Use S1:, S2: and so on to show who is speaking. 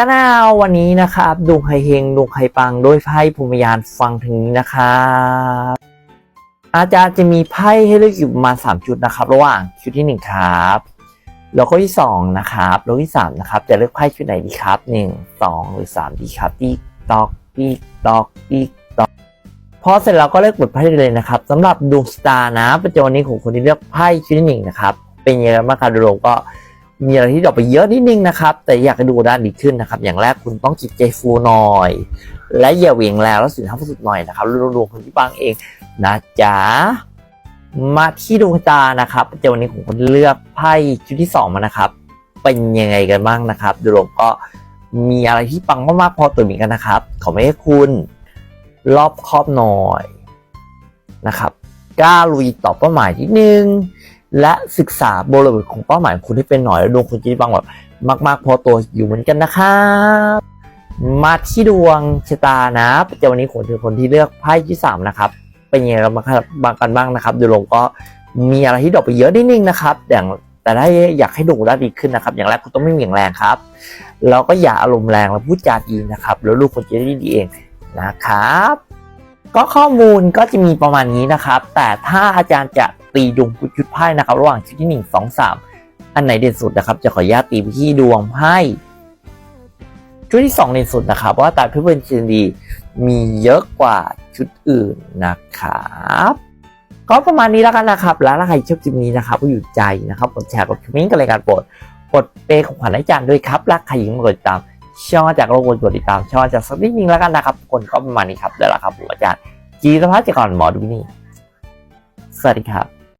S1: ตะนาววันนี้นะครับดวงไคเฮงดวงไคปังโดยไพ่ภูมิยานฟังถึงนี้นะครับอาจารย์จะมีไพ่ให้เลือกอยู่ประมาณ3ชุดนะครับ ระหว่างชุดที่1ครับแล้วก็ที่2นะครับแล้วที่3นะครับจะเลือกไพ่ชุดไหนดีครับ 1 2 หรือ 3 ดีครับติ๊กตอกติ๊กตอกติ๊กตอกพอเสร็จแล้วก็เลือกบทไพ่ได้เลยนะครับสำหรับดวงสตาร์นะประจำวันนี้ของคนที่เลือกไพ่ชุดที่หนึ่งนะครับเป็นยังไงบ้างครับดวงก็ มีอะไรที่ดรอปไปเยอะนิดนึงนะครับ แต่อยากให้ดูด้านดีขึ้นนะครับ อย่างแรกคุณต้องจิตใจฟูหน่อย และอย่าเหวี่ยงแรงแล้วสินค้าสุดหน่อยนะครับรวมๆคนที่บางเองนะจ๊ะมาที่ดวงตานะครับเจ้าวันนี้ของคนเลือกไพ่ชุดที่สองมานะครับ เป็นยังไงกันบ้างนะครับโดยรวมก็มีอะไรที่ปังมากๆพอตัวเหมือนกันนะครับ ขอไม่ให้คุณรอบครอบหน่อยนะครับกล้าลุยต่อเป้าหมายนิดนึง และศึกษาบริบทของเป้าหมายของคุณให้เป็นหน่อยแล้วดวงคุณจะได้บางแบบมาก ๆ พอตัวอยู่เหมือนกันนะครับมาที่ดวงชะตานะประจำวันนี้ของเธอคนที่เลือกไพ่ที่สามนะครับเป็นยังไงกันบ้างครับางกันบ้างนะครับโดยรวมก็มีอะไรที่ดรอปไปเยอะนิดนึงนะครับ อย่างแต่ถ้อยากให้ดวงด้ดีขึ้นนะครับ อย่างแรกคุณต้องไม่เหวี่ยงแรงครับแล้วก็อย่าอารมณ์แรงแล้วพูดจาดีนะครับ แล้วลูกคุณจะได้ดีเองนะครับ ก็ข้อมูลก็จะมีประมาณนี้นะครับ แต่ถ้าอาจารย์จะ ตีดวงชุดไพ่นะครับ ระหว่างชุดที่หนึ่งสองสามอันไหนเด่นสุดนะครับ จะขออนุญาตตีที่ดวงไพ่ชุดที่สองเด่นสุดนะครับเพราะว่าตาพิเศษเชนดีมีเยอะกว่าชุดอื่นนะครับก็ประมาณนี้แล้วกันนะครับ แล้วถ้าใครชอบคลิปนี้นะครับก็อยู่ใจนะครับกดแชร์กดคอมเมนต์กันรายการโปรดกดเปย์ของขวัญให้อาจารย์ด้วยครับรักใครหญิงมากดติดตามช่องจากโลกกดติดตามช่องจากสักนิดนึงแล้วกันนะครับคนก็ประมาณนี้ครับเดี๋ยวละครับผมอาจารย์จีสภาพจากก่อนหมอดูนี่สวัสดีครับ